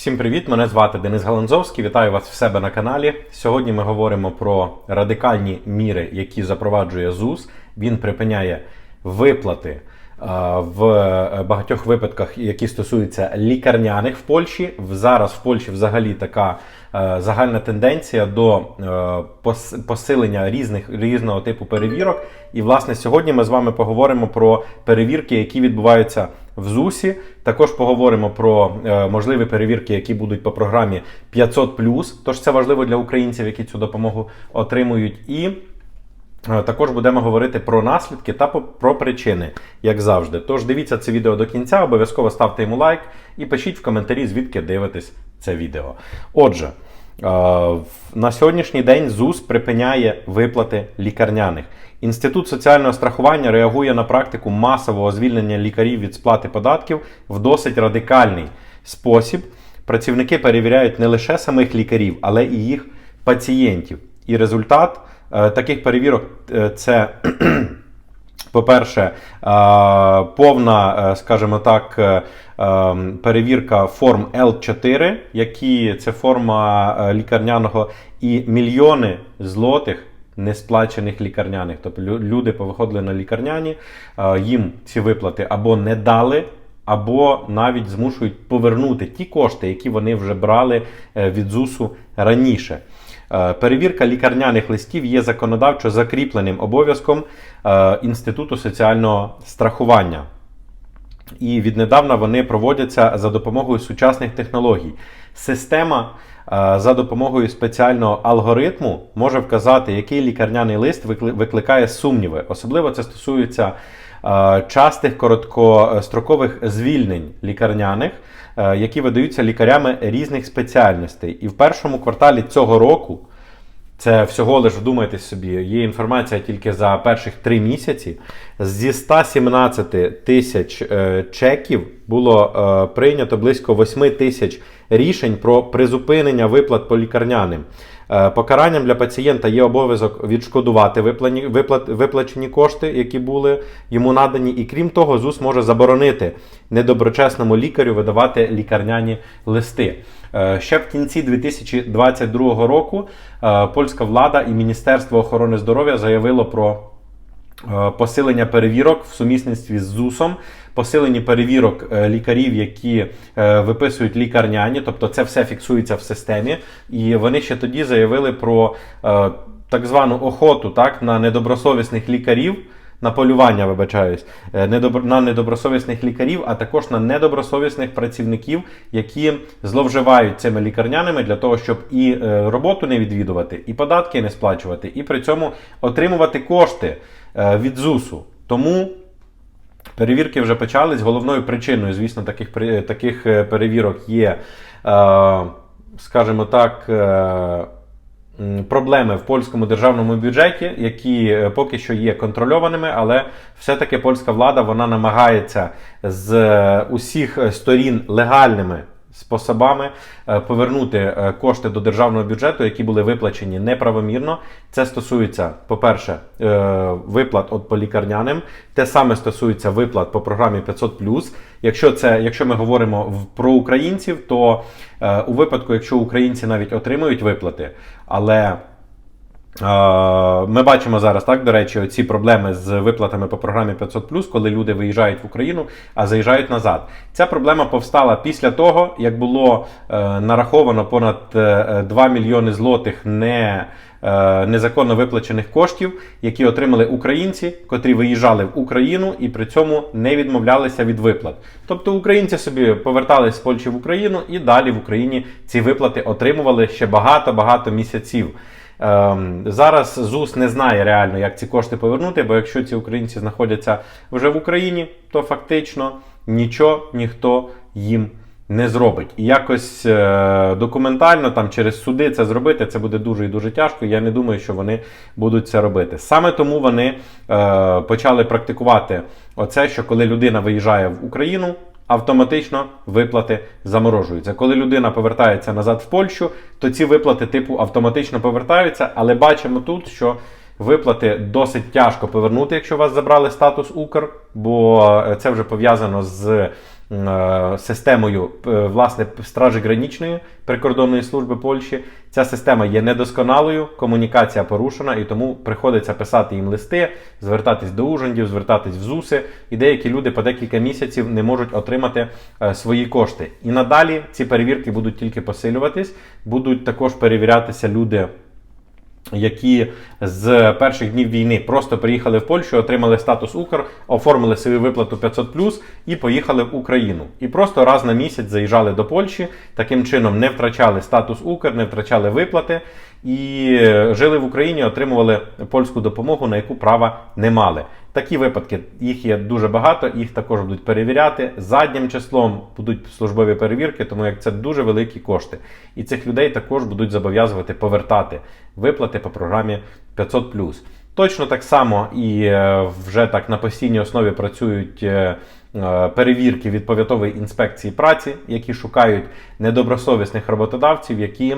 Всім привіт! Мене звати Денис Галанзовський. Вітаю вас в себе на каналі. Сьогодні ми говоримо про радикальні міри, які запроваджує ЗУС. Він припиняє виплати е, в багатьох випадках, які стосуються лікарняних в Польщі. Зараз в Польщі взагалі така е, загальна тенденція до е, посилення різних різного типу перевірок. І власне сьогодні ми з вами поговоримо про перевірки, які відбуваються в ЗУСі. Також поговоримо про е, можливі перевірки, які будуть по програмі 500+. Тож це важливо для українців, які цю допомогу отримують. І Е, Також будемо говорити про наслідки та про причини, як завжди. Тож дивіться це відео до кінця, обов'язково ставте йому лайк і пишіть в коментарі, звідки дивитесь це відео. Отже, на сьогоднішній день ЗУС припиняє виплати лікарняних. Інститут соціального страхування реагує на практику масового звільнення лікарів від сплати податків в досить радикальний спосіб. Працівники перевіряють не лише самих лікарів, але і їх пацієнтів. І результат е, таких перевірок е, це. По-перше, е, повна, скажімо так, перевірка форм Л4, які це форма е, лікарняного, і мільйони злотих несплачених лікарняних. Тобто люди повиходили на лікарняні, е, їм ці виплати або не дали, або навіть змушують повернути ті кошти, які вони вже брали е, від ЗУСу раніше. Перевірка лікарняних листів є законодавчо закріпленим обов'язком Інституту соціального страхування. І віднедавна вони проводяться за допомогою сучасних технологій. Система е, за допомогою спеціального алгоритму може вказати, який лікарняний лист викликає сумніви. Особливо це стосується е, частих короткострокових звільнень лікарняних, е, які видаються лікарями різних спеціальностей. І в першому кварталі цього року це всього лиш вдумайтесь собі. Є інформація тільки за перших три місяці. Зі 117 тисяч е, чеків було е, прийнято близько 8 тисяч рішень про призупинення виплат по лікарняним. Е, Покаранням для пацієнта є обов'язок відшкодувати виплачені кошти, які були йому надані. І крім того, ЗУС може заборонити недоброчесному лікарю видавати лікарняні листи. Е, Ще в кінці 2022 року е, польська влада і Міністерство охорони здоров'я заявило про е, посилення перевірок в сумісництві з ЗУСом, посилені перевірок лікарів, які виписують лікарняні, тобто це все фіксується в системі. І вони ще тоді заявили про так звану охоту так, на недобросовісних лікарів. На полювання, вибачаюсь, е, на недобросовісних лікарів, а також на недобросовісних працівників, які зловживають цими лікарняними для того, щоб і е, роботу не відвідувати, і податки не сплачувати, і при цьому отримувати кошти е, від ЗУСу. Тому перевірки вже почались. Головною причиною, звісно, таких, таких перевірок є, скажімо так, проблеми в польському державному бюджеті, які е, поки що є контрольованими, але все-таки польська влада вона намагається з е, усіх е, сторін легальними способами е, повернути е, кошти до державного бюджету, які були виплачені неправомірно. Це стосується, по-перше, е, виплат от по лікарняним. Те саме стосується виплат по програмі 500+. Якщо це, якщо ми говоримо про українців, то у випадку, якщо українці навіть отримують виплати, але Ми бачимо зараз, так, до речі, ці проблеми з виплатами по програмі 500+, коли люди виїжджають в Україну, а заїжджають назад. Ця проблема повстала після того, як було е, нараховано понад е, 2 мільйони злотих не, е, незаконно виплачених коштів, які отримали українці, котрі виїжджали в Україну і при цьому не відмовлялися від виплат. Тобто українці собі повертались з Польщі в Україну і далі в Україні ці виплати отримували ще багато-багато місяців. Ем, Зараз ЗУС не знає реально, як ці кошти повернути, бо якщо ці українці знаходяться вже в Україні, то фактично нічого ніхто їм не зробить. І якось е, документально там через суди це зробити, це буде дуже і дуже тяжко. Я не думаю, що вони будуть це робити. Саме тому вони е, почали практикувати оце, що коли людина виїжджає в Україну, автоматично виплати заморожуються. Коли людина повертається назад в Польщу, то ці виплати типу автоматично повертаються, але бачимо тут, що виплати досить тяжко повернути, якщо вас забрали статус Укр, бо е, це вже пов'язано з системою е, власне стражі гранічної прикордонної служби Польщі. Ця система є недосконалою, комунікація порушена, і тому приходиться писати їм листи, звертатись до ужандів, звертатись в ЗУСи. І деякі люди по декілька місяців не можуть отримати е, свої кошти. І надалі ці перевірки будуть тільки посилюватись, будуть також перевірятися люди які з перших днів війни просто приїхали в Польщу, отримали статус Укр, оформили свою виплату 500 і поїхали в Україну. І просто раз на місяць заїжджали до Польщі, таким чином не втрачали статус Укр, не втрачали виплати і жили в Україні, отримували польську допомогу, на яку права не мали. Такі випадки їх є дуже багато, їх також будуть перевіряти. Заднім числом будуть службові перевірки, тому як це дуже великі кошти. І цих людей також будуть зобов'язувати повертати виплати по програмі 500 Точно так само і е, вже так на постійній основі працюють е, е, перевірки від пов'ятової інспекції праці, які шукають недобросовісних роботодавців, які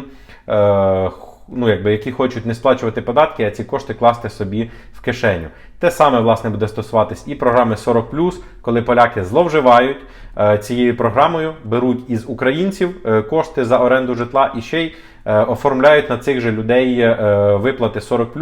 е, ну, якби, які хочуть не сплачувати податки, а ці кошти класти собі в кишеню. Те саме власне буде стосуватись і програми 40 коли поляки зловживають е, цією програмою, беруть із українців е, кошти за оренду житла і ще й е, оформляють на цих же людей е, виплати 40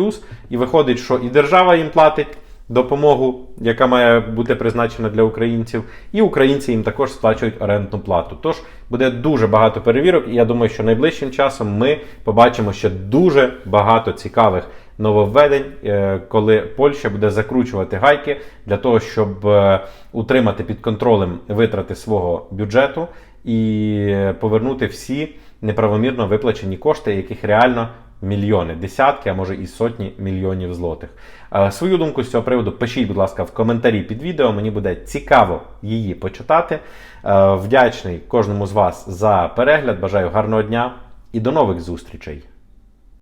і виходить, що і держава їм платить. Допомогу, яка має бути призначена для українців, і українці їм також сплачують орендну плату. Тож буде дуже багато перевірок, і я думаю, що найближчим часом ми побачимо ще дуже багато цікавих нововведень, е, коли Польща буде закручувати гайки для того, щоб е, утримати під контролем витрати свого бюджету і повернути всі неправомірно виплачені кошти, яких реально мільйони, десятки, а може і сотні мільйонів злотих. Е, Свою думку з цього приводу пишіть, будь ласка, в коментарі під відео. Мені буде цікаво її почитати. Е, Вдячний кожному з вас за перегляд. Бажаю гарного дня і до нових зустрічей!